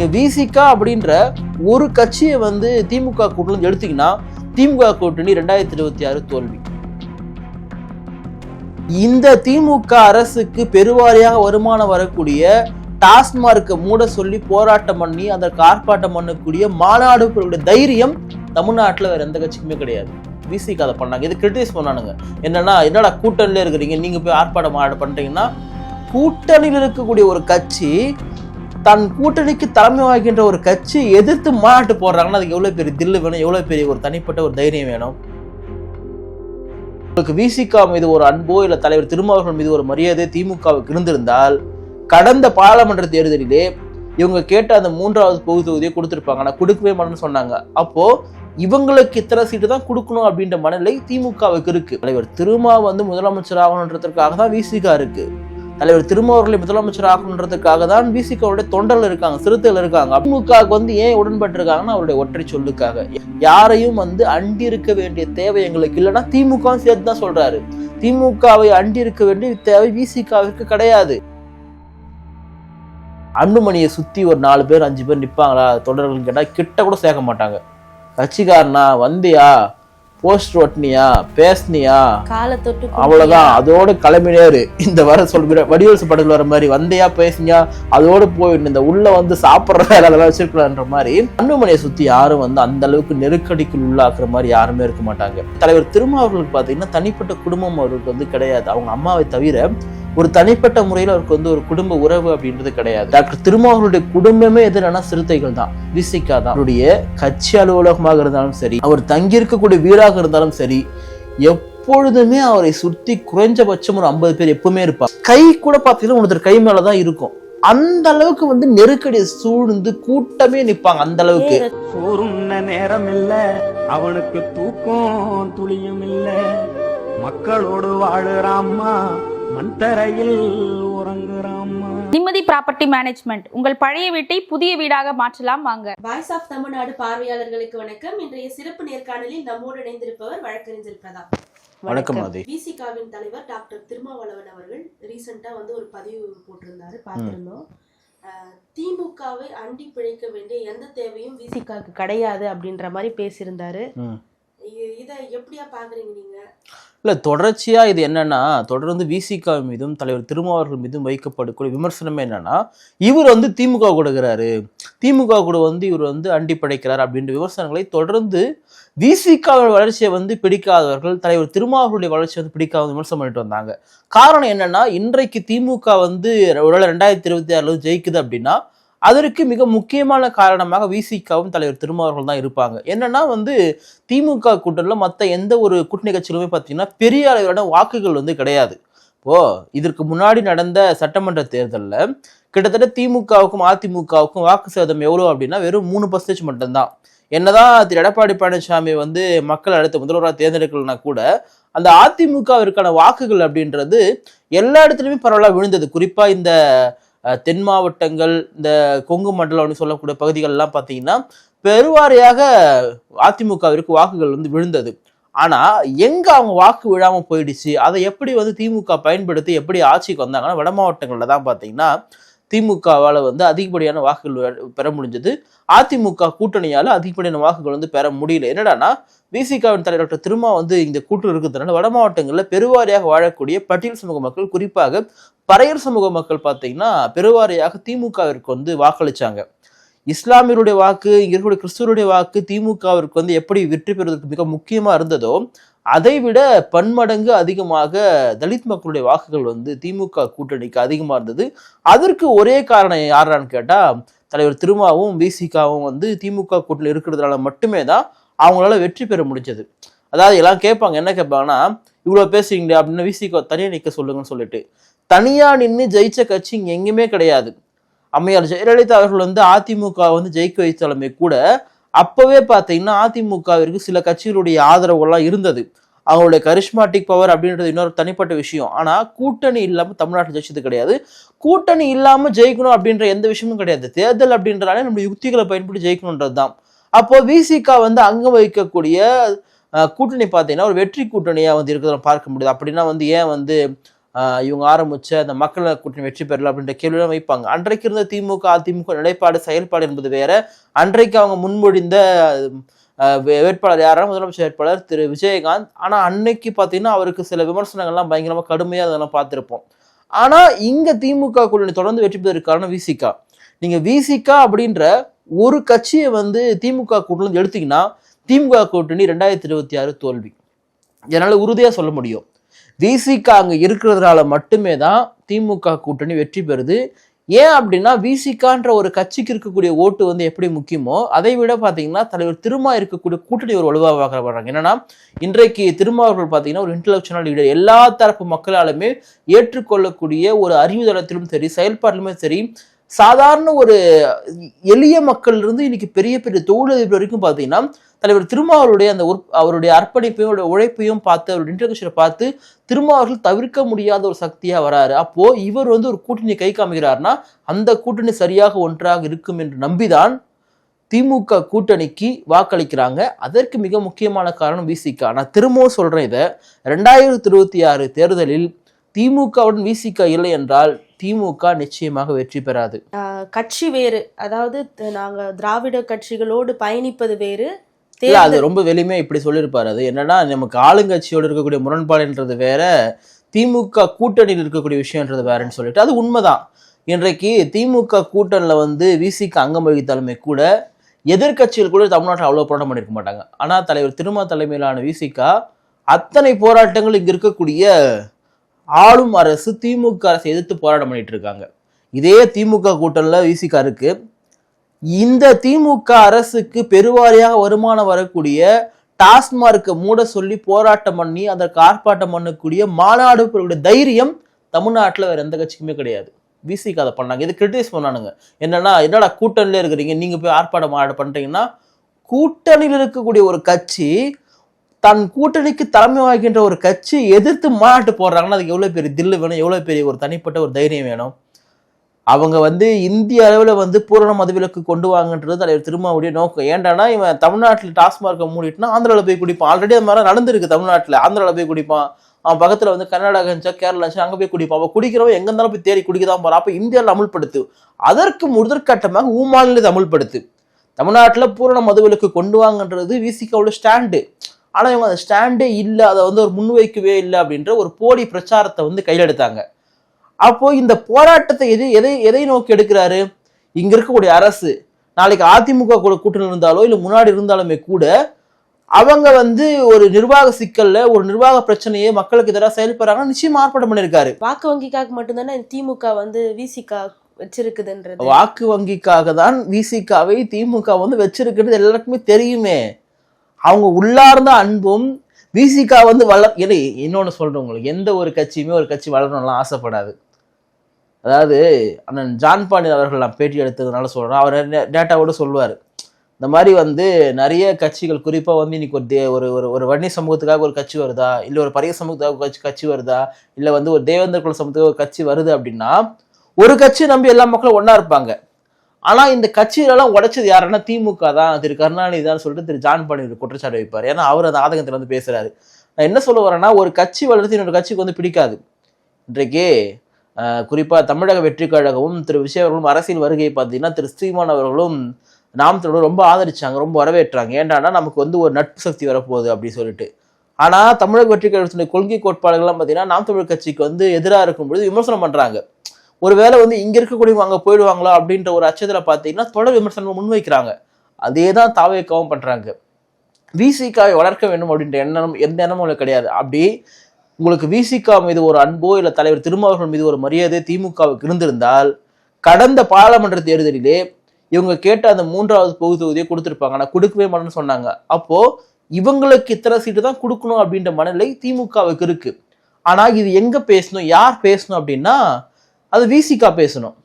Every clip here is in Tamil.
நீங்கள் விசிகா அப்படின்ற ஒரு கட்சியை வந்து திமுக கூட்டணி எடுத்தீங்கன்னா திமுக கூட்டணி ரெண்டாயிரத்தி இருபத்தி ஆறு தோல்வி. இந்த திமுக அரசுக்கு பெருவாரியாக வருமானம் வரக்கூடிய டாஸ்மார்க்கை மூட சொல்லி போராட்டம் பண்ணி அதற்கு ஆர்ப்பாட்டம் பண்ணக்கூடிய மாநாடுகளுடைய தைரியம் தமிழ்நாட்டில் வேற எந்த கட்சிக்குமே கிடையாது. விசிக்கு அதை பண்ணாங்க. இது கிரிட்டிசைஸ் பண்ணானுங்க. என்னன்னா என்னடா கூட்டணியில இருக்கிறீங்க நீங்க போய் ஆர்ப்பாட்டம் மாநாடு பண்றீங்கன்னா கூட்டணியில் இருக்கக்கூடிய ஒரு கட்சி தன் கூட்டணிக்கு தலைமை வகிக்கின்ற ஒரு கட்சி எதிர்த்து மாநாட்டு போடுறாங்கன்னா அதுக்கு எவ்வளோ பெரிய தில்லு வேணும்? எவ்வளோ பெரிய ஒரு தனிப்பட்ட ஒரு தைரியம் வேணும்? உங்களுக்கு விசிகா மீது ஒரு அன்போ இல்லை தலைவர் திருமாவர்கள் மீது ஒரு மரியாதை திமுகவுக்கு இருந்திருந்தால் கடந்த பாராளுமன்ற தேர்தலிலே இவங்க கேட்ட அந்த மூன்றாவது பொது தொகுதியை கொடுத்துருப்பாங்க. ஆனால் கொடுக்கவே மாட்டேன்னு சொன்னாங்க. அப்போ இவங்களுக்கு இத்தனை சீட்டு தான் கொடுக்கணும் அப்படின்ற மனநிலை திமுகவுக்கு இருக்கு. தலைவர் திருமா வந்து முதலமைச்சர் ஆகணுன்றதுக்காக தான் விசிகா இருக்கு. தலைவர் திருமாவர்களை முதலமைச்சர் ஆகணுன்றதுக்காக தான் விசிகாவுடைய தொண்டர்கள் இருக்காங்க சிறுத்தைகள் இருக்காங்க. திமுகவுக்கு வந்து ஏன் உடன்பட்டிருக்காங்கன்னா அவருடைய ஒற்றை சொல்லுக்காக. யாரையும் வந்து அண்டி இருக்க வேண்டிய தேவை எங்களுக்கு இல்லைன்னா திமுக சேர்த்து தான் சொல்றாரு. திமுகவை அண்டி இருக்க வேண்டிய தேவை விசிகாவிற்கு கிடையாது. அன்புமணியை சுத்தி ஒரு நாலு பேர் அஞ்சு பேர் நிற்பாங்களா தொடர்கள் கேட்டா கிட்ட கூட சேர்க்க மாட்டாங்க. கட்சிக்காரனா வந்தியா? போஸ்டர் ஒட்டினியா பேசுனியா? அவ்வளவுதான். அதோட கிளம்பினேரு. இந்த வர சொல்கிற வடிவல்சு படத்துல வர மாதிரி வந்தையா பேசுனியா? அதோட போயிட்டு இந்த உள்ள வந்து சாப்பிடுற வேலை அதெல்லாம் வச்சிருக்கலான்ற மாதிரி அன்புமணியை சுத்தி யாரும் வந்து அந்த அளவுக்கு நெருக்கடிக்குள் உள்ளாக்குற மாதிரி யாருமே இருக்க மாட்டாங்க. தலைவர் திருமாவர்களுக்கு பாத்தீங்கன்னா தனிப்பட்ட குடும்பம் அவருக்கு வந்து கிடையாது. அவங்க அம்மாவை தவிர ஒரு தனிப்பட்ட முறையில் அவருக்கு வந்து ஒரு குடும்ப உறவு அப்படின்றது கிடையாது. டாக்டர் திருமாவர்களுடைய குடும்பமே எதிரான சிறுத்தைகள் தான். விசிகா தான் அவருடைய கட்சி அலுவலகமாக இருந்தாலும் சரி அவர் தங்கியிருக்கக்கூடிய வீடாக இருந்தாலும் சரி எப்பொழுதுமே அவரை சுற்றி குறைஞ்சபட்சம் ஒரு ஐம்பது பேர் எப்பவுமே இருப்பார் கை கூட பார்த்தீங்கன்னா ஒருத்தர் கை மேலதான் இருக்கும். அந்த அளவுக்கு வந்து நெருக்கடியை சூழ்ந்து கூட்டமே நிப்பாங்க அந்த அளவுக்கு. சோறுண்ண நேரம் இல்ல அவனுக்கு தூக்கம் துளியும் இல்ல. மக்களோடு வாழுறாம்மா மண் தரையில் உறங்குறாம்மா. நிம்மதி ப்ராப்பர்ட்டி மேனேஜ்மெண்ட். உங்கள் பழைய வீட்டை புதிய வீடாக மாற்றலாம் வாங்க. வாய்ஸ் ஆஃப் தமிழ்நாடு பார்வையாளர்களுக்கு வணக்கம். இன்றைய சிறப்பு நேர்காணலில் நம்மோடு இணைந்திருப்பவர் வழக்கறிஞர் பிரதாப். வணக்கம் விசிகாவின் தலைவர் டாக்டர் திருமாவளவன் அவர்கள் ரீசெண்டா வந்து ஒரு பதிவு போட்டிருந்தாரு பார்த்திருந்தோம். திமுகவை அண்டி பிழைக்க வேண்டிய எந்த தேவையும் விசிகாவுக்கு கிடையாது அப்படின்ற மாதிரி பேசியிருந்தாரு. இதை எப்படியா பாக்குறீங்க நீங்க? இல்ல தொடர்ச்சியா இது என்னன்னா தொடர்ந்து விசிகா மீதும் தலைவர் திருமாவர்கள் மீதும் வைக்கப்படக்கூடிய விமர்சனமே என்னன்னா இவர் வந்து திமுக கொடுக்கிறாரு. திமுக கூட வந்து இவர் வந்து அண்டி படைக்கிறார் அப்படின்ற விமர்சனங்களை தொடர்ந்து விசிகாவின் வளர்ச்சியை வந்து பிடிக்காதவர்கள் தலைவர் திருமாவர்களுடைய வளர்ச்சியை வந்து பிடிக்காத விமர்சனம் பண்ணிட்டு வந்தாங்க. காரணம் என்னன்னா இன்றைக்கு திமுக வந்து ஒரு ரெண்டாயிரத்தி இருபத்தி ஆறுல ஜெயிக்குது அப்படின்னா அதற்கு மிக முக்கியமான காரணமாக விசிகாவும் தலைவர் திருமாவர்கள் தான் இருப்பாங்க. என்னன்னா வந்து திமுக கூட்டணியில் மற்ற எந்த ஒரு கூட்டணி கட்சியிலுமே பார்த்தீங்கன்னா பெரிய அளவிலான வாக்குகள் வந்து கிடையாது. இப்போ இதற்கு முன்னாடி நடந்த சட்டமன்ற தேர்தலில் கிட்டத்தட்ட திமுகவுக்கும் அதிமுகவுக்கும் வாக்கு சேதம் எவ்வளோ அப்படின்னா வெறும் மூணு பர்சன்டேஜ் மட்டும்தான். என்னதான் திரு எடப்பாடி பழனிசாமி வந்து மக்கள் அடுத்த முதல்வராக தேர்ந்தெடுக்கலனா கூட அந்த அதிமுகவிற்கான வாக்குகள் அப்படின்றது எல்லா இடத்துலையுமே பரவலாக விழுந்தது. குறிப்பாக இந்த தென் மாவட்டங்கள் இந்த கொங்கு மண்டலம் அப்படின்னு சொல்லக்கூடிய பகுதிகள்லாம் பார்த்தீங்கன்னா பெருவாரியாக அதிமுகவிற்கு வாக்குகள் வந்து விழுந்தது. ஆனா எங்க அவங்க வாக்கு விழாமல் போயிடுச்சு அதை எப்படி வந்து திமுக பயன்படுத்தி எப்படி ஆட்சிக்கு வந்தாங்கன்னா வட மாவட்டங்கள்ல தான் பார்த்தீங்கன்னா திமுகவால் வந்து அதிகப்படியான வாக்குகள் பெற முடிஞ்சது. அதிமுக கூட்டணியால் அதிகப்படியான வாக்குகள் வந்து பெற முடியல. என்னடானா விசிகாவின் தலைவர் டாக்டர் திருமா வந்து இந்த கூட்டு இருக்கிறதுனால வட மாவட்டங்களில் பெருவாரியாக வாழக்கூடிய பட்டியல் சமூக மக்கள் குறிப்பாக பறையர் சமூக மக்கள் பார்த்தீங்கன்னா பெருவாரியாக திமுகவிற்கு வந்து வாக்களிச்சாங்க. இஸ்லாமியருடைய வாக்கு இங்க இருக்கக்கூடிய கிறிஸ்துவருடைய வாக்கு திமுகவிற்கு வந்து எப்படி வெற்றி பெறுவதற்கு மிக முக்கியமாக இருந்ததோ அதை விட பன்மடங்கு அதிகமாக தலித் மக்களுடைய வாக்குகள் வந்து திமுக கூட்டணிக்கு அதிகமாக இருந்தது. அதற்கு ஒரே காரணம் யாரான்னு கேட்டால் தலைவர் திருமாவும் விசிகாவும் வந்து திமுக கூட்டணி இருக்கிறதுனால மட்டுமே தான் அவங்களால வெற்றி பெற முடிஞ்சது. அதாவது எல்லாம் கேட்பாங்க என்ன கேட்பாங்கன்னா இவ்வளோ பேசுறீங்களே அப்படின்னு விசிகா தனியாக நிற்க சொல்லுங்கன்னு சொல்லிட்டு. தனியாக நின்று ஜெயிச்ச கட்சி இங்கே எங்கேயுமே கிடையாது. அம்மையார் ஜெயலலிதா அவர்கள் வந்து அதிமுக வந்து ஜெயிக்க வைத்தாலுமே கூட அப்பவே பார்த்தீங்கன்னா அதிமுகவிற்கு சில கட்சிகளுடைய ஆதரவுகள்லாம் இருந்தது. அவங்களுடைய கரிஷ்மாட்டிக் பவர் அப்படின்றது இன்னொரு தனிப்பட்ட விஷயம். ஆனால் கூட்டணி இல்லாமல் தமிழ்நாட்டில் ஜெயிச்சது கிடையாது. கூட்டணி இல்லாமல் ஜெயிக்கணும் அப்படின்ற எந்த விஷயமும் கிடையாது. தேர்தல் அப்படின்றனாலே நம்ம யுக்திகளை பயன்படுத்தி ஜெயிக்கணுன்றது தான். அப்போ விசிகா வந்து அங்க வகிக்கக்கூடிய கூட்டணி பார்த்தீங்கன்னா ஒரு வெற்றி கூட்டணியாக வந்து இருக்கிறத பார்க்க முடியுது. அப்படின்னா வந்து ஏன் வந்து இவங்க ஆரம்பித்து அந்த மக்கள் கூட்டணி வெற்றி பெறல அப்படின்ற கேள்வியெல்லாம் வைப்பாங்க. அன்றைக்கு இருந்த திமுக அதிமுக நிலைப்பாடு செயல்பாடு என்பது வேற. அன்றைக்கு அவங்க முன்மொழிந்த வேட்பாளர் யாரான முதலமைச்சர் வேட்பாளர் திரு விஜயகாந்த். ஆனால் அன்னைக்கு பார்த்தீங்கன்னா அவருக்கு சில விமர்சனங்கள்லாம் பயங்கரமாக கடுமையாக அதெல்லாம் பார்த்துருப்போம். ஆனால் இங்கே திமுக கூட்டணி தொடர்ந்து வெற்றி பெறுவதற்கு காரணம் விசிகா. நீங்கள் விசிகா அப்படின்ற ஒரு கட்சியை வந்து திமுக கூட்டணி எடுத்தீங்கன்னா திமுக கூட்டணி ரெண்டாயிரத்தி இருபத்தி ஆறு தோல்வி. என்னால் உறுதியாக சொல்ல முடியும். விசிகா அங்கே இருக்கிறதுனால மட்டுமே தான் திமுக கூட்டணி வெற்றி பெறுது. ஏன் அப்படின்னா விசிகான்ற ஒரு கட்சிக்கு இருக்கக்கூடிய ஓட்டு வந்து எப்படி முக்கியமோ அதை விட பார்த்தீங்கன்னா தலைவர் திருமா இருக்கக்கூடிய கூட்டணி ஒரு வலுவாக பார்க்கப்படுறாங்க என்னன்னா இன்றைக்கு திருமா அவர்கள் பார்த்தீங்கன்னா ஒரு இன்டலெக்சுவல் லீடர் எல்லா தரப்பு மக்களாலுமே ஏற்றுக்கொள்ளக்கூடிய ஒரு அறிவு தளத்திலும் சரி செயல்பாட்டிலுமே சரி சாதாரண ஒரு எளிய மக்கள் இருந்து இன்னைக்கு பெரிய பெரிய தொழிலதிபர் வரைக்கும் பார்த்தீங்கன்னா தலைவர் திருமாவளுடைய அந்த அவருடைய அர்ப்பணிப்பையும் அவருடைய உழைப்பையும் பார்த்து அவருடைய இன்டர்கஷனை பார்த்து திருமாவர்கள் தவிர்க்க முடியாத ஒரு சக்தியாக வராரு. அப்போ இவர் வந்து ஒரு கூட்டணி கை காமிக்கிறார்னா அந்த கூட்டணி சரியாக ஒன்றாக இருக்கும் என்று நம்பிதான் திமுக கூட்டணிக்கு வாக்களிக்கிறாங்க. அதற்கு மிக முக்கியமான காரணம் விசிகா நான் திரும்பவும் சொல்றேன் இதை. ரெண்டாயிரத்தி இருபத்தி ஆறு தேர்தலில் திமுகவுடன் விசிகா இல்லை என்றால் திமுக நிச்சயமாக வெற்றி பெறாது. கட்சி வேறு. அதாவது த- நாங்க திராவிட கட்சிகளோடு பயணிப்பது வேறு. இல்ல அது ரொம்ப வெளிமையா இப்படி சொல்லியிருப்பாரு. அது என்னன்னா நமக்கு ஆளுங்கட்சியோட இருக்கக்கூடிய முரண்பாடுன்றது வேற திமுக கூட்டணியில் இருக்கக்கூடிய விஷயம்ன்றது வேறன்னு சொல்லிட்டு. அது உண்மைதான். இன்றைக்கு திமுக கூட்டணியில வந்து விசிக்கு அங்கம் வகித்தாலுமே கூட எதிர்க்கட்சிகள் கூட தமிழ்நாட்டில் அவ்வளவு போராட்டம் பண்ணியிருக்க மாட்டாங்க. ஆனா தலைவர் திருமா தலைமையிலான விசிகா அத்தனை போராட்டங்கள் இங்க இருக்கக்கூடிய ஆளும் அரசு திமுக அரசை எதிர்த்து போராட்டம் பண்ணிட்டு இருக்காங்க. இதே திமுக கூட்டணியில் விசிகா இருக்கு. இந்த திமுக அரசுக்கு பெருவாரியாக வருமானம் வரக்கூடிய டாஸ்மார்க்கை மூட சொல்லி போராட்டம் பண்ணி அதற்கு ஆர்ப்பாட்டம் பண்ணக்கூடிய மாநாடு தைரியம் தமிழ்நாட்டில் வேற எந்த கட்சிக்குமே கிடையாது. விசிக்கு அதை பண்ணாங்க. இது கிரிட்டிசைஸ் பண்ணானுங்க. என்னன்னா என்னடா கூட்டணியில இருக்கிறீங்க? நீங்க போய் ஆர்ப்பாட்டம் மாநாடு பண்றீங்கன்னா கூட்டணியில் இருக்கக்கூடிய ஒரு கட்சி தன் கூட்டணிக்கு தலைமை வகிக்கின்ற ஒரு கட்சி எதிர்த்து மாநாட்டு போடுறாங்கன்னா அதுக்கு எவ்வளோ பெரிய தில்லு வேணும் எவ்வளோ பெரிய ஒரு தனிப்பட்ட ஒரு தைரியம் வேணும்? அவங்க வந்து இந்திய அளவில் வந்து பூரண மதுவிலக்கு கொண்டு வாங்கன்றது தலைவர் திருமாவுடைய நோக்கம். ஏன்டானா இவன் தமிழ்நாட்டில் டாஸ்மார்க்கை மூடிட்டுனா ஆந்திராவில் போய் குடிப்பான். ஆல்ரெடி அது மாதிரி நடந்திருக்கு தமிழ்நாட்டில். ஆந்திராவில் போய் குடிப்பான். அவன் பக்கத்தில் வந்து கர்நாடகா இருந்துச்சா கேரளா இருந்துச்சா அங்கே போய் குடிப்பான். அவன் குடிக்கிறவன் எங்கே இருந்தாலும் போய் தேடி குடிக்க தான் போகிறான் அப்போ இந்தியாவில் அமுல்படுத்து. அதற்கு முதற்கட்டமாக ஊமாநிலத்தை அமுல்படுத்து. தமிழ்நாட்டில் பூரண மதுவிலக்கு கொண்டு வாங்கன்றது விசிகாவோட ஸ்டாண்டு. ஆனால் இவங்க அந்த ஸ்டாண்டே இல்லை அதை வந்து ஒரு முன்வைக்கவே இல்லை அப்படின்ற ஒரு போலி பிரச்சாரத்தை வந்து கையில் எடுத்தாங்க. அப்போ இந்த போராட்டத்தை எதை எதை எதை நோக்கி எடுக்கிறாரு? இங்க இருக்கக்கூடிய அரசு. நாளைக்கு அதிமுக கூட கூட்டணி இருந்தாலோ இல்லை முன்னாடி இருந்தாலுமே கூட அவங்க வந்து ஒரு நிர்வாக சிக்கல்ல ஒரு நிர்வாக பிரச்சனையை மக்களுக்கு எதிராக செயல்படுறாங்கன்னா நிச்சயமா ஆர்ப்பாட்டம் பண்ணியிருக்காரு. வாக்கு வங்கிக்காக மட்டும்தானே திமுக வந்து விசிகா வச்சிருக்குதுன்றது? வாக்கு வங்கிக்காக தான் விசிகாவை திமுக வந்து வச்சிருக்கிறது எல்லாருக்குமே தெரியுமே. அவங்க உள்ளார்ந்த அன்பும் விசிகா வந்து வளர் இல்லை இன்னொன்று சொல்கிறேன் உங்களுக்கு. எந்த ஒரு கட்சியுமே ஒரு கட்சி வளரணும்லாம் ஆசைப்படாது. அதாவது அண்ணன் ஜான் பாண்டியன் அவர்கள் நான் பேட்டி எடுத்ததுனால சொல்கிறேன் அவர் டேட்டாவோட சொல்லுவார். இந்த மாதிரி வந்து நிறைய கட்சிகள் குறிப்பாக வந்து இன்னைக்கு ஒரு தே ஒரு ஒரு ஒரு வன்னி சமூகத்துக்காக ஒரு கட்சி வருதா? இல்லை ஒரு பரிய சமூகத்துக்காக ஒரு கட்சி கட்சி வருதா? இல்லை வந்து ஒரு தேவேந்திர குல சமூகத்துக்காக ஒரு கட்சி வருது அப்படின்னா ஒரு கட்சி நம்பி எல்லா மக்களும் ஒன்றா இருப்பாங்க. ஆனா இந்த கட்சியிலலாம் உடைச்சது யாருன்னா திமுக தான். திரு கருணாநிதி தான் சொல்லிட்டு திரு ஜான் பாண்டியன் குற்றச்சாட்டு வைப்பார். ஏன்னா அவர் அந்த ஆதங்கத்துல வந்து பேசுறாரு. நான் என்ன சொல்ல வரேன்னா ஒரு கட்சி வளர்த்து இன்னொரு கட்சிக்கு வந்து பிடிக்காது. இன்றைக்கு குறிப்பாக தமிழக வெற்றி கழகமும் திரு விஜய் அவர்களும் அரசியல் வருகையை பார்த்தீங்கன்னா திரு ஸ்ரீமான் அவர்களும் நாம் ரொம்ப ஆதரிச்சாங்க ரொம்ப வரவேற்றாங்க. ஏன்டானா நமக்கு வந்து ஒரு நட்பு சக்தி வரப்போகுது அப்படின்னு சொல்லிட்டு. ஆனால் தமிழக வெற்றி கழகத்தினுடைய கொள்கை கோட்பாடுகள்லாம் பார்த்தீங்கன்னா நாம் தமிழர் கட்சிக்கு வந்து எதிராக இருக்கும் பொழுது விமர்சனம் பண்ணுறாங்க ஒருவேளை வந்து இங்க இருக்கக்கூடியவங்க அங்கே போயிடுவாங்களா அப்படின்ற ஒரு அச்சத்தில் பார்த்தீங்கன்னா தொடர் விமர்சனம் முன்வைக்கிறாங்க. அதே தான் தாவேக்கவும் பண்ணுறாங்க விசிகாவை வளர்க்க வேண்டும் அப்படின்ற எண்ணம் எந்த எண்ணமும் உங்களுக்கு கிடையாது. அப்படி உங்களுக்கு விசிகா மீது ஒரு அன்போ இல்லை தலைவர் திருமாவர்கள் மீது ஒரு மரியாதை திமுகவுக்கு இருந்திருந்தால் கடந்த பாராளுமன்ற தேர்தலிலே இவங்க கேட்ட அந்த மூன்றாவது பொது தொகுதியை கொடுத்துருப்பாங்க. ஆனால் கொடுக்கவே மாட்டேன்னு சொன்னாங்க. அப்போது இவங்களுக்கு இத்தனை சீட்டு தான் கொடுக்கணும் அப்படின்ற மனநிலை திமுகவுக்கு இருக்குது ஆனால் இது எங்கே பேசணும் யார் பேசணும் அப்படின்னா அது விசிகா பேசணும்.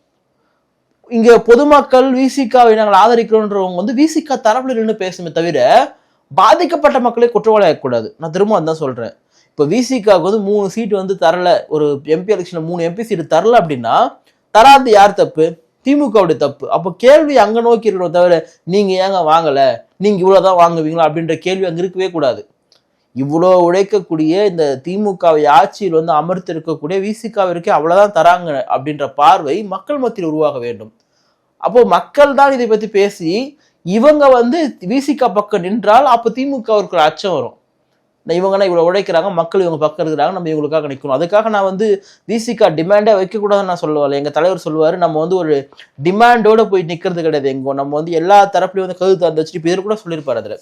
இங்க பொதுமக்கள் விசிகாவை நாங்கள் ஆதரிக்கிறோன்றவங்க வந்து விசிகா தரப்புல நின்று பேசணுமே தவிர பாதிக்கப்பட்ட மக்களே குற்றவாளி ஆகக்கூடாது நான் திரும்ப அதான் சொல்றேன். இப்போ விசிகாவுக்கு வந்து மூணு சீட்டு வந்து தரல ஒரு எம்பி எலெக்ஷனில் மூணு எம்பி சீட்டு தரல அப்படின்னா தராது யார் தப்பு? திமுகவுடைய தப்பு. அப்போ கேள்வி அங்கே நோக்கி இருக்கிறோம் தவிர நீங்கள் ஏங்க வாங்கலை? நீங்கள் இவ்வளோதான் வாங்குவீங்களா? அப்படின்ற கேள்வி அங்கே இருக்கவே கூடாது. இவ்வளோ உழைக்கக்கூடிய இந்த திமுகவை ஆட்சியில் வந்து அமர்த்திருக்கக்கூடிய இருக்கக்கூடிய அவ்வளோதான் தராங்க அப்படின்ற பார்வை மக்கள் மத்தியில் உருவாக வேண்டும். அப்போ மக்கள் தான் இதை பற்றி பேசி இவங்க வந்து விசிகா பக்கம் நின்றால் அப்போ திமுகவிற்கு ஒரு அச்சம் வரும். நான் இவங்கன்னா இவ்வளோ உழைக்கிறாங்க? மக்கள் இவங்க பக்கம் இருக்கிறாங்க. நம்ம இவங்களுக்காக நிற்கணும். அதுக்காக நான் வந்து விசிகா டிமாண்டே வைக்கக்கூடாதுன்னு நான் சொல்லுவாள் எங்கள் தலைவர் சொல்லுவார் நம்ம வந்து ஒரு டிமாண்டோட போய் நிற்கிறது கிடையாது எங்கோ. நம்ம வந்து எல்லா தரப்புலையும் வந்து கருத்து அந்த வச்சுட்டு பேர் கூட சொல்லியிருப்பார் அதில்.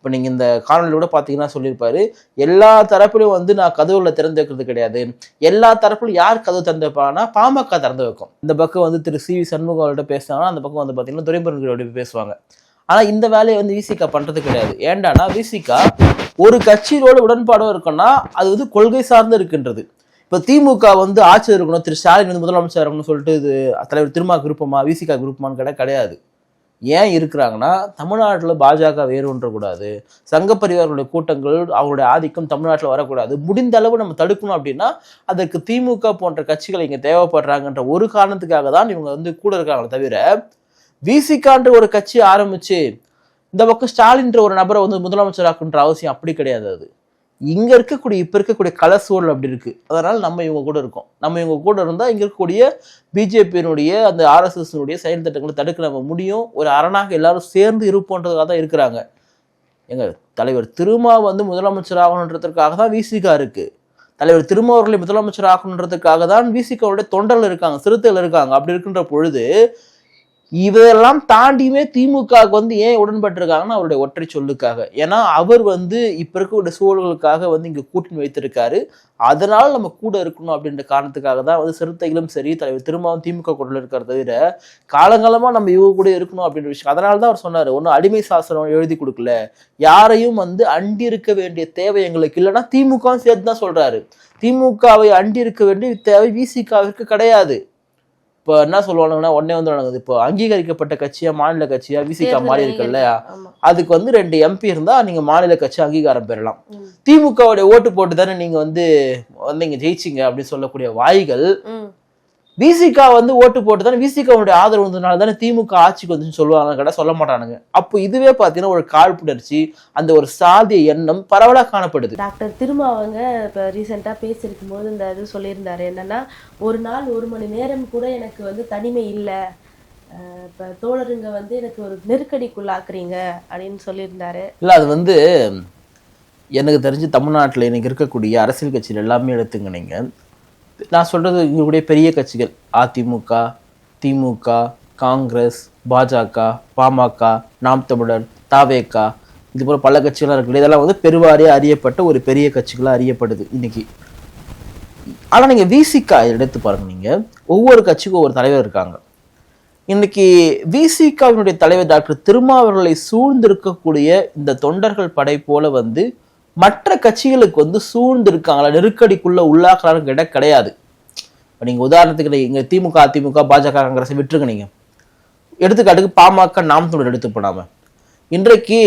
இப்போ நீங்கள் இந்த காணொலியில் கூட பார்த்தீங்கன்னா சொல்லியிருப்பாரு எல்லா தரப்புலையும் வந்து நான் கதவுல திறந்து வைக்கிறது கிடையாது. எல்லா தரப்புலையும் யார் கதவு திறந்து வைப்பாங்கன்னா பாமக திறந்து வைக்கும். இந்த பக்கம் வந்து திரு சி வி சண்முகம் அவர்கிட்ட பேசினாங்கன்னா அந்த பக்கம் வந்து பார்த்தீங்கன்னா துரைமுருகனோட பேசுவாங்க. ஆனால் இந்த வேலையை வந்து விசிகா பண்ணுறது கிடையாது. ஏண்டானா விசிகா ஒரு கட்சியோட உடன்பாடும் இருக்குன்னா அது வந்து கொள்கை சார்ந்து இருக்கின்றது. இப்போ திமுக வந்து ஆட்சியில் இருக்கணும் திரு ஸ்டாலின் வந்து முதலமைச்சர் இருக்கணும்னு சொல்லிட்டு இது தலைவர் திருமா குரூப்பமா விசிகா விருப்பமான்னு கடை கிடையாது. ஏன் இருக்கிறாங்கன்னா தமிழ்நாட்டில் பாஜக வேறுன்றக்கூடாது சங்க பரிவார்களுடைய கூட்டங்கள் அவங்களுடைய ஆதிக்கம் தமிழ்நாட்டில் வரக்கூடாது. முடிந்த அளவு நம்ம தடுக்கணும் அப்படின்னா அதற்கு திமுக போன்ற கட்சிகள் இங்கே தேவைப்படுறாங்கன்ற ஒரு காரணத்துக்காக தான் இவங்க வந்து கூட இருக்காங்களே தவிர விசிகான்ற ஒரு கட்சி ஆரம்பித்து இந்த பக்கம் ஸ்டாலின்ற ஒரு நபரை வந்து முதலமைச்சராக்குன்ற அவசியம் அப்படி கிடையாது அது. இங்கே இருக்கக்கூடிய இப்போ இருக்கக்கூடிய கல சூழல் அப்படி இருக்குது அதனால் நம்ம இவங்க கூட இருக்கோம். நம்ம இவங்க கூட இருந்தால் இங்கே இருக்கக்கூடிய பிஜேபியினுடைய அந்த ஆர்எஸ்எஸ்னுடைய செயல் திட்டங்களை தடுக்க நம்ம முடியும். ஒரு அரணாக எல்லாரும் சேர்ந்து இருப்போன்றதுக்காக தான் இருக்கிறாங்க. எங்கள் தலைவர் திருமா வந்து முதலமைச்சர் ஆகணுன்றதுக்காக தான் விசிகா இருக்குது தலைவர் திருமா அவர்களை முதலமைச்சர் ஆகணுன்றதுக்காக தான் விசிகாவுடைய தொண்டர்கள் இருக்காங்க சிறுத்தைகள் இருக்காங்க. அப்படி இருக்கின்ற பொழுது இதெல்லாம் தாண்டியுமே திமுகவுக்கு வந்து ஏன் உடன்பட்டிருக்காங்கன்னா அவருடைய ஒற்றை சொல்லுக்காக. ஏன்னா அவர் வந்து இப்போ இருக்கக்கூடிய சூழல்களுக்காக வந்து இங்கே கூட்டணி வைத்திருக்காரு. அதனால நம்ம கூட இருக்கணும் அப்படின்ற காரணத்துக்காக தான் வந்து சிறுத்தைகளும் சரி தலைவர் திரும்பவும் திமுக கூட இருக்கிறத தவிர காலங்காலமாக நம்ம இவங்க கூட இருக்கணும் அப்படின்ற விஷயம். அதனால தான் அவர் சொன்னார் ஒன்றும் அடிமை சாசனம் எழுதி கொடுக்கல. யாரையும் வந்து அண்டி இருக்க வேண்டிய தேவை எங்களுக்கு இல்லைன்னா திமுகவும் சேர்த்து தான் சொல்கிறாரு திமுகவை அண்டி இருக்க வேண்டிய தேவை விசிகாவிற்கு கிடையாது. இப்போ என்ன சொல்லுவானுங்கன்னா உடனே வந்து நடக்குது இப்போ அங்கீகரிக்கப்பட்ட கட்சியா மாநில கட்சியா விசிகா மாறி இருக்குல்ல ஆமா. அதுக்கு வந்து ரெண்டு எம்பி இருந்தா நீங்க மாநில கட்சி அங்கீகாரம் பெறலாம். திமுகவுடைய ஓட்டு போட்டு தானே நீங்க வந்து வந்து இங்க ஜெயிச்சிங்க அப்படின்னு சொல்லக்கூடிய வாய்கள் விசிகா வந்து ஓட்டு போட்டு தானே விசிகாவுடைய ஆதரவு வந்ததுனால தானே திமுக ஆட்சிக்கு வந்துன்னு சொல்லுவாங்க கடை சொல்ல மாட்டானுங்க. அப்போ இதுவே பார்த்தீங்கன்னா ஒரு காழ்ப்புணர்ச்சி அந்த ஒரு சாதிய எண்ணம் பரவலா காணப்படுது. டாக்டர் திரும்ப அவங்க இப்போ ரீசெண்டாக பேசியிருக்கும் போது இந்த இது சொல்லியிருந்தாரு. என்னன்னா ஒரு நாள் ஒரு மணி நேரம் கூட எனக்கு வந்து தனிமை இல்லை. இப்போ தோழருங்க வந்து எனக்கு ஒரு நெருக்கடிக்குள்ளாக்குறீங்க அப்படின்னு சொல்லியிருந்தாரு. இல்ல அது வந்து எனக்கு தெரிஞ்சு தமிழ்நாட்டில் இன்னைக்கு இருக்கக்கூடிய அரசியல் கட்சிகள் எல்லாமே எடுத்துங்க நீங்க. நான் சொல்கிறது இவங்களுடைய பெரிய கட்சிகள். அதிமுக திமுக காங்கிரஸ் பாஜக பாமக நாம் தமிழர் தாவேகா இது போல் பல கட்சிகளாக இருக்குது இதெல்லாம் வந்து பெருவாரியாக அறியப்பட்ட ஒரு பெரிய கட்சிகளாக அறியப்படுது இன்னைக்கு. ஆனால் நீங்கள் விசிகா எடுத்து பாருங்க நீங்கள் ஒவ்வொரு கட்சிக்கும் ஒவ்வொரு தலைவர் இருக்காங்க. இன்னைக்கு விசிகாவினுடைய தலைவர் டாக்டர் திருமாவர்களை சூழ்ந்திருக்கக்கூடிய இந்த தொண்டர்கள் படை போல வந்து மற்ற கட்சிகளுக்கு வந்து சூழ்ந்து இருக்காங்களா நெருக்கடிக்குள்ள உள்ளாக்குறாங்க இடம் கிடையாது. இப்போ நீங்க உதாரணத்துக்கு இங்க திமுக அதிமுக பாஜக காங்கிரஸை விட்டுருங்க நீங்க. எடுத்துக்காட்டுக்கு பாமக நாம் தமிழர் எடுத்து போனாம இன்றைக்கு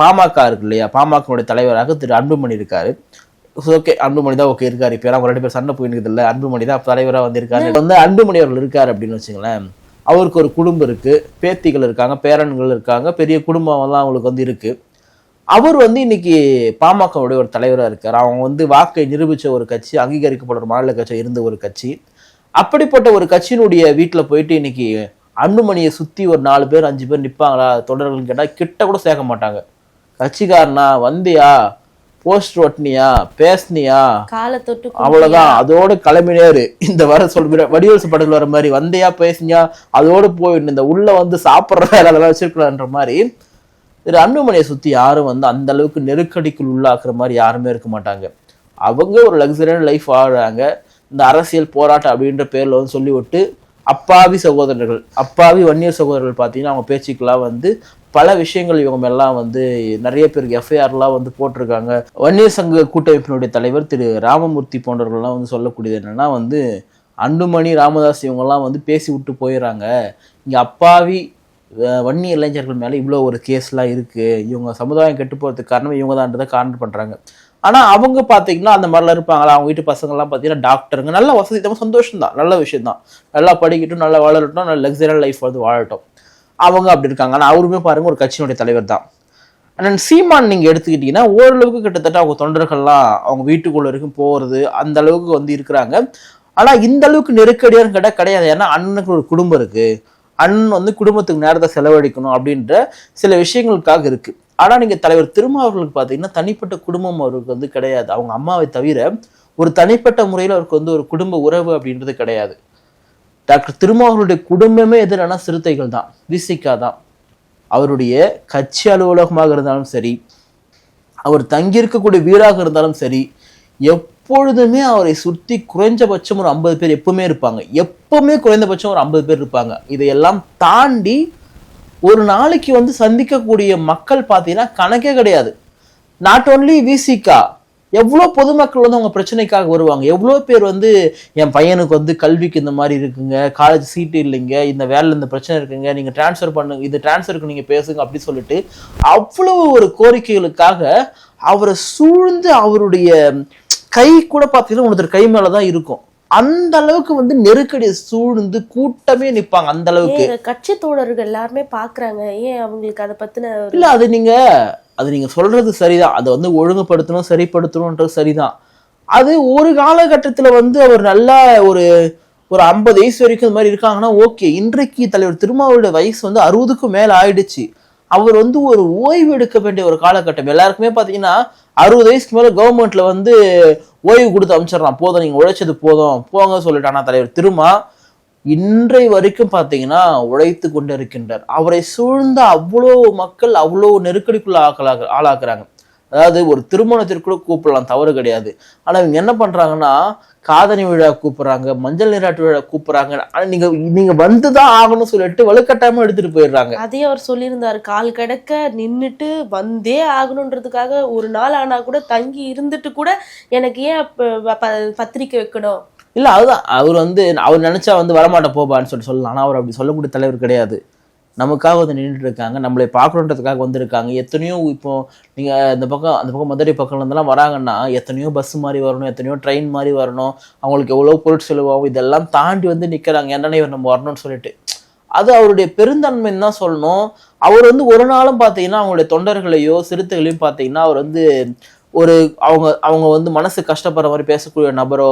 பாமக இருக்கு இல்லையா? பாமகனுடைய தலைவராக திரு அன்புமணி இருக்காரு. ஓகே அன்புமணி தான் ஓகே இருக்காரு. இப்போ அவங்க ரெண்டு பேர் சண்டை போயிருக்கு இல்ல. அன்புமணி தான் தலைவராக வந்திருக்காரு வந்து அன்புமணி அவர்கள் இருக்காரு அப்படின்னு வச்சுங்களேன் அவருக்கு ஒரு குடும்பம் இருக்கு. பேத்திகள் இருக்காங்க பேரன்கள் இருக்காங்க. பெரிய குடும்பம் எல்லாம் அவங்களுக்கு வந்து இருக்கு. அவர் வந்து இன்னைக்கு பாமகவுடைய ஒரு தலைவராக இருக்கார். அவங்க வந்து வாக்கை நிரூபிச்ச ஒரு கட்சி அங்கீகரிக்கப்பட்ட ஒரு மாநில கட்சி இருந்த ஒரு கட்சி. அப்படிப்பட்ட ஒரு கட்சியினுடைய வீட்டில் போயிட்டு இன்னைக்கு அன்புமணியை சுத்தி ஒரு நாலு பேர் அஞ்சு பேர் நிப்பாங்களா? தொடர்கள் கேட்டா கிட்ட கூட சேர்க்க மாட்டாங்க. கட்சிக்காரனா வந்தியா? போஸ்டர் ஒட்டினியா பேசுனியா? அவ்வளவுதான். அதோட கிளம்பினேரு. இந்த வர சொல்ற வடிவல்சு படத்துல வர மாதிரி வந்தையா பேசுனியா? அதோட போயிட்டு இந்த உள்ள வந்து சாப்பிடுற வேலை அதெல்லாம் வச்சிருக்கலான்ற மாதிரி திரு அன்புமணியை சுற்றி யாரும் வந்து அந்த அளவுக்கு நெருக்கடிக்குள் உள்ளாக்குற மாதிரி யாருமே இருக்க மாட்டாங்க. அவங்க ஒரு லக்ஸரியான லைஃப் வாழ்கிறாங்க இந்த அரசியல் போராட்டம் அப்படின்ற பேரில் வந்து சொல்லிவிட்டு அப்பாவி சகோதரர்கள் அப்பாவி வன்னியர் சகோதரர்கள் பார்த்தீங்கன்னா அவங்க பேச்சுக்கெல்லாம் வந்து பல விஷயங்கள் இவங்க எல்லாம் வந்து நிறைய பேருக்கு எஃப்ஐஆர்லாம் வந்து போட்டிருக்காங்க. வன்னியர் சங்க கூட்டமைப்பினுடைய தலைவர் திரு ராமமூர்த்தி போன்றவர்கள்லாம் வந்து சொல்லக்கூடியது என்னென்னா வந்து அன்புமணி ராமதாஸ் இவங்கெல்லாம் வந்து பேசி விட்டு போயிடுறாங்க. இங்கே அப்பாவி வன்னி இளைஞர்கள் மேலே இவ்வளோ ஒரு கேஸ்லாம் இருக்குது இவங்க சமுதாயம் கெட்டு போகிறதுக்கு காரணம் இவங்க தான்றதை காரணம் பண்ணுறாங்க ஆனால் அவங்க பார்த்தீங்கன்னா அந்த மாதிரிலாம் இருப்பாங்களா? அவங்க வீட்டு பசங்கள்லாம் பார்த்தீங்கன்னா டாக்டருங்க. நல்ல வசதி ரொம்ப சந்தோஷம் தான் நல்ல விஷயம் தான் நல்லா படிக்கட்டும் நல்லா வளரட்டும் நல்ல லக்ஸரியாக லைஃப் வந்து வாழட்டும். அவங்க அப்படி இருக்காங்க. ஆனால் அவருமே பாருங்கள் ஒரு கட்சியினுடைய தலைவர் தான் அண்ணன் சீமான் நீங்கள் எடுத்துக்கிட்டிங்கன்னா ஓரளவுக்கு கிட்டத்தட்ட அவங்க தொண்டர்கள்லாம் அவங்க வீட்டுக்குள்ள வரைக்கும் போகிறது அந்த அளவுக்கு வந்து இருக்கிறாங்க. ஆனால் இந்த அளவுக்கு நெருக்கடியான்னு கேட்டா கிடையாது. ஏன்னா அண்ணனுக்கு ஒரு குடும்பம் இருக்குது அண்ணன் வந்து குடும்பத்துக்கு நேரத்தை செலவழிக்கணும் அப்படின்ற சில விஷயங்களுக்காக இருக்குது ஆனால் நீங்கள் தலைவர் திருமாவர்களுக்கு பார்த்தீங்கன்னா தனிப்பட்ட குடும்பம் அவருக்கு வந்து கிடையாது. அவங்க அம்மாவை தவிர ஒரு தனிப்பட்ட முறையில் அவருக்கு வந்து ஒரு குடும்ப உறவு அப்படின்றது கிடையாது. டாக்டர் திருமாவர்களுடைய குடும்பமே எதிரான சிறுத்தைகள் தான். விசிகா தான். அவருடைய கட்சி அலுவலகமாக இருந்தாலும் சரி அவர் தங்கியிருக்கக்கூடிய வீடாக இருந்தாலும் சரி எப் எப்பொழுதுமே அவரை சுற்றி குறைஞ்சபட்சம் ஒரு ஐம்பது பேர் எப்பவுமே இருப்பாங்க. எப்பவுமே குறைந்தபட்சம் ஒரு ஐம்பது பேர் இருப்பாங்க. இதையெல்லாம் தாண்டி ஒரு நாளைக்கு வந்து சந்திக்கக்கூடிய மக்கள் பார்த்தீங்கன்னா கணக்கே கிடையாது. நாட் ஓன்லி விசிகா எவ்வளோ பொதுமக்கள் வந்து அவங்க பிரச்சனைக்காக வருவாங்க. எவ்வளோ பேர் வந்து என் பையனுக்கு வந்து கல்விக்கு இந்த மாதிரி இருக்குங்க காலேஜ் சீட்டு இல்லைங்க இந்த வேலையில் இந்த பிரச்சனை இருக்குங்க நீங்கள் ட்ரான்ஸ்ஃபர் பண்ணுங்க இது டிரான்ஸ்ஃபருக்கு நீங்கள் பேசுங்க அப்படி சொல்லிட்டு அவ்வளோ ஒரு கோரிக்கைகளுக்காக அவரை சூழ்ந்து அவருடைய கை கூட பார்த்தீங்கன்னா ஒருத்தர் கை மேலே தான் இருக்கும். அந்த அளவுக்கு வந்து நெருக்கடியை சூழ்ந்து கூட்டமே நிற்பாங்க அந்த அளவுக்கு. கட்சி தோழர்கள் எல்லாருமே பாக்குறாங்க. ஏன் அவங்களுக்கு அதை பத்தின இல்ல அது நீங்க அது நீங்க சொல்றது சரிதான். அதை வந்து ஒழுங்குபடுத்தணும் சரிப்படுத்தணும்ன்றது சரிதான். அது ஒரு காலகட்டத்துல வந்து அவர் நல்லா ஒரு ஒரு ஐம்பது வயசு வரைக்கும் இந்த மாதிரி இருக்காங்கன்னா ஓகே. இன்றைக்கு தலைவர் திருமாவளுடைய வயசு வந்து அறுபதுக்கும் மேல ஆயிடுச்சு. அவர் வந்து ஒரு ஓய்வு எடுக்க வேண்டிய ஒரு காலகட்டம். எல்லாருக்குமே பாத்தீங்கன்னா அறுபது வயசுக்கு மேலே கவர்மெண்ட்டில் வந்து ஓய்வு கொடுத்து அமைச்சிடறான். போதும் நீங்கள் உழைச்சது போதும். போங்க சொல்லிட்டானா தலைவர் திருமா இன்றை வரைக்கும் பார்த்தீங்கன்னா உழைத்து கொண்டு இருக்கின்றார் அவரை சூழ்ந்த அவ்வளோ மக்கள் அவ்வளோ நெருக்கடிக்குள்ள ஆக்கலாக ஆளாக்குறாங்க. அதாவது ஒரு திருமணத்திற்கு கூட கூப்பிடலாம் தவறு கிடையாது. ஆனா இவங்க என்ன பண்றாங்கன்னா காதணி விழா கூப்பிடுறாங்க மஞ்சள் நீராட்டு விழா கூப்பிடுறாங்க. ஆனா நீங்க நீங்க வந்துதான் ஆகணும்னு சொல்லிட்டு வலுக்கட்டாயமா எடுத்துட்டு போயிடுறாங்க. அதையும் அவர் சொல்லியிருந்தாரு கால் கிடக்க நின்னுட்டு வந்தே ஆகணுன்றதுக்காக ஒரு நாள் ஆனா கூட தங்கி இருந்துட்டு கூட எனக்கு ஏன் பத்திரிக்கை வைக்கணும்? இல்ல அதுதான். அவர் வந்து அவர் நினைச்சா வந்து வரமாட்ட போபான்னு சொல்லி சொல்லலாம். ஆனா அவர் அப்படி சொல்லக்கூடிய தலைவர் கிடையாது. நமக்காக வந்து நின்றுட்டு இருக்காங்க நம்மளை பார்க்கணுன்றதுக்காக வந்திருக்காங்க. எத்தனையோ இப்போ நீங்கள் இந்த பக்கம் அந்த பக்கம் மதுரை பக்கம்லேருந்துலாம் வராங்கன்னா எத்தனையோ பஸ் மாதிரி வரணும் எத்தனையோ ட்ரெயின் மாதிரி வரணும் அவங்களுக்கு எவ்வளோ பொருட்செலவாகும் இதெல்லாம் தாண்டி வந்து நிற்கிறாங்க என்னென்ன இவர் நம்ம வரணும்னு சொல்லிட்டு. அது அவருடைய பெருந்தன்மைன்னு தான் சொல்லணும். அவர் வந்து ஒரு நாளும் பார்த்தீங்கன்னா அவங்களுடைய தொண்டர்களையோ சிறுத்தைகளையும் பார்த்தீங்கன்னா அவர் வந்து ஒரு அவங்க அவங்க வந்து மனசு கஷ்டப்படுற மாதிரி பேசக்கூடிய நபரோ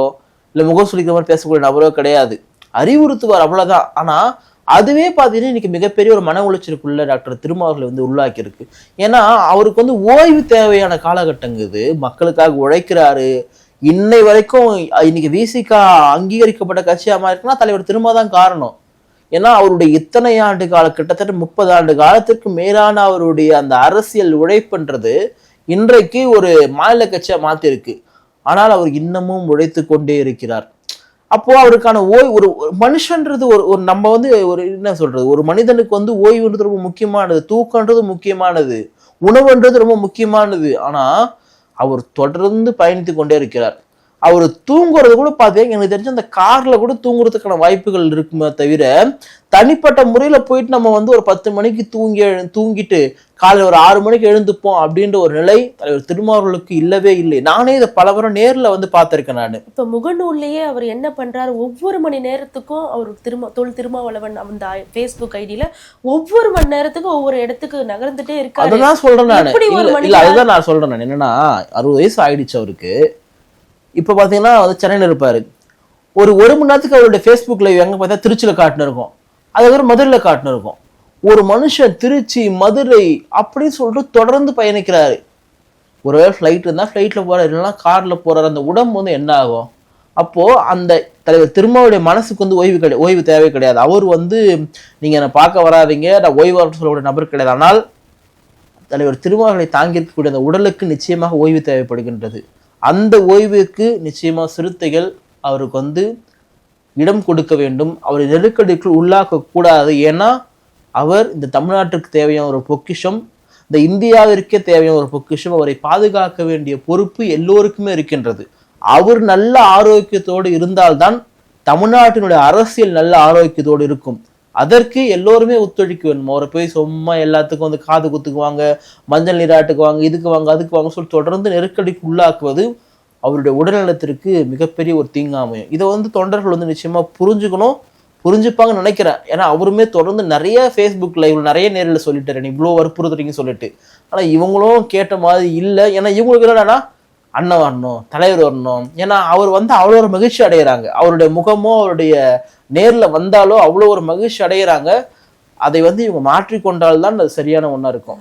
இல்லை முகம் சுழிக்கிற மாதிரி பேசக்கூடிய நபரோ கிடையாது. அறிவுறுத்துவார் அவ்வளோதான் ஆனால் அதுவே பார்த்தீங்கன்னா இன்னைக்கு மிகப்பெரிய ஒரு மன உளைச்சலுக்குள்ள டாக்டர் திருமாவர்களை வந்து உள்ளாக்கியிருக்கு. ஏன்னா அவருக்கு வந்து ஓய்வு தேவையான காலகட்டங்குது மக்களுக்காக உழைக்கிறாரு. இன்னை வரைக்கும் இன்னைக்கு விசிகா அங்கீகரிக்கப்பட்ட கட்சியாக இருக்குன்னா தலைவர் திரும்ப தான் காரணம். ஏன்னா அவருடைய இத்தனை ஆண்டு கால கிட்டத்தட்ட முப்பது ஆண்டு காலத்திற்கு மேலான அவருடைய அந்த அரசியல் உழைப்புன்றது இன்றைக்கு ஒரு மாநில கட்சியாக மாற்றிருக்கு ஆனால் அவர் இன்னமும் உழைத்து கொண்டே இருக்கிறார். அப்போ அவருக்கான ஓய் ஒரு ஒரு மனுஷன்றது ஒரு ஒரு நம்ம வந்து ஒரு என்ன சொல்றது ஒரு மனிதனுக்கு வந்து ஓய்வுன்றது ரொம்ப முக்கியமானது தூக்கன்றது முக்கியமானது உணவுன்றது ரொம்ப முக்கியமானது. ஆனா அவர் தொடர்ந்து பயணித்து கொண்டே இருக்கிறார். அவர் தூங்குறது கூட பார்த்தீங்கன்னா எனக்கு தெரிஞ்ச அந்த கார்ல கூட தூங்குறதுக்கான வாய்ப்புகள் இருக்குமே தவிர தனிப்பட்ட முறையில போயிட்டு நம்ம வந்து ஒரு பத்து மணிக்கு தூங்கி தூங்கிட்டு காலையில் ஒரு ஆறு மணிக்கு எழுந்துப்போம் அப்படின்ற ஒரு நிலை தலைவர் திருமாவர்களுக்கு இல்லவே இல்லை. நானே இதை பலவரம் நேர்ல வந்து பார்த்திருக்கேன் நான். இப்ப முகநூல்லையே அவர் என்ன பண்றாரு? ஒவ்வொரு மணி நேரத்துக்கும் அவர் திரும்ப தொல் திருமாவளவன் அந்த ஃபேஸ்புக் ஐடியில ஒவ்வொரு மணி நேரத்துக்கும் ஒவ்வொரு இடத்துக்கு நகர்ந்துட்டே இருக்காரு. அதுதான் சொல்றேன் நான். இல்ல அதுதான் நான் சொல்றேன் நான். என்னன்னா அறுபது வயசு ஆயிடுச்சு அவருக்கு. இப்போ பார்த்தீங்கன்னா வந்து சென்னையில் இருப்பார். ஒரு ஒரு மணி நேரத்துக்கு அவருடைய ஃபேஸ்புக் லைவ் பார்த்தா திருச்சியில் காட்டுன்னு இருக்கும். அதுக்கப்புறம் மதுரையில் காட்டுன்னு இருக்கும். ஒரு மனுஷன் திருச்சி மதுரை அப்படின்னு சொல்லிட்டு தொடர்ந்து பயணிக்கிறாரு. ஒருவேளை ஃப்ளைட் இருந்தால் ஃப்ளைட்டில் போகிறார் இல்லைன்னா காரில் போறாரு அந்த உடம்பு வந்து என்ன ஆகும்? அப்போது அந்த தலைவர் திருமாவுடைய மனசுக்கு வந்து ஓய்வு கிடையாது ஓய்வு தேவை கிடையாது. அவர் வந்து நீங்கள் என்னை பார்க்க வராதீங்க நான் ஓய்வு சொல்லக்கூடிய நபர் கிடையாது. ஆனால் தலைவர் திருமாவளை தாங்கியிருக்கக்கூடிய அந்த உடலுக்கு நிச்சயமாக ஓய்வு தேவைப்படுகின்றது. அந்த ஓய்வுக்கு நிச்சயமாக சிறுத்தைகள் அவருக்கு வந்து இடம் கொடுக்க வேண்டும். அவரை நெருக்கடிக்கு உள்ளாக்க கூடாது. ஏன்னா அவர் இந்த தமிழ்நாட்டுக்கு தேவையான ஒரு பொக்கிஷம் இந்த இந்தியாவிற்கே தேவையான ஒரு பொக்கிஷம் அவரை பாதுகாக்க வேண்டிய பொறுப்பு எல்லோருக்குமே இருக்கின்றது. அவர் நல்ல ஆரோக்கியத்தோடு இருந்தால்தான் தமிழ்நாட்டினுடைய அரசியல் நல்ல ஆரோக்கியத்தோடு இருக்கும். அதற்கு எல்லோருமே ஒத்துழைக்க வேணும். அவரை போய் சும்மா எல்லாத்துக்கும் வந்து காது குத்துக்குவாங்க மஞ்சள் நீராட்டுக்கு வாங்க இதுக்கு வாங்க அதுக்கு வாங்க சொல்லி தொடர்ந்து நெருக்கடிக்கு உள்ளாக்குவது அவருடைய உடல்நலத்திற்கு மிகப்பெரிய ஒரு தீங்காமையும். இதை வந்து தொண்டர்கள் வந்து நிச்சயமா புரிஞ்சுக்கணும் புரிஞ்சுப்பாங்கன்னு நினைக்கிறேன். ஏன்னா அவருமே தொடர்ந்து நிறைய ஃபேஸ்புக் லைவ்ல நிறைய நேரில் சொல்லிட்டாரு. நீ இவ்வளோ வற்புறுத்துறீங்கன்னு சொல்லிட்டு. ஆனால் இவங்களும் கேட்ட மாதிரி இல்லை. ஏன்னா இவங்களுக்கு என்னன்னா அண்ணன் வரணும் தலைவர் வரணும். ஏன்னா அவர் வந்து அவ்வளோ ஒரு மகிழ்ச்சி அடைகிறாங்க அவருடைய முகமோ அவருடைய நேரில் வந்தாலோ அவ்வளோ ஒரு மகிழ்ச்சி அடைகிறாங்க அதை வந்து இவங்க மாற்றிக்கொண்டால்தான் அது சரியான ஒன்றா இருக்கும்.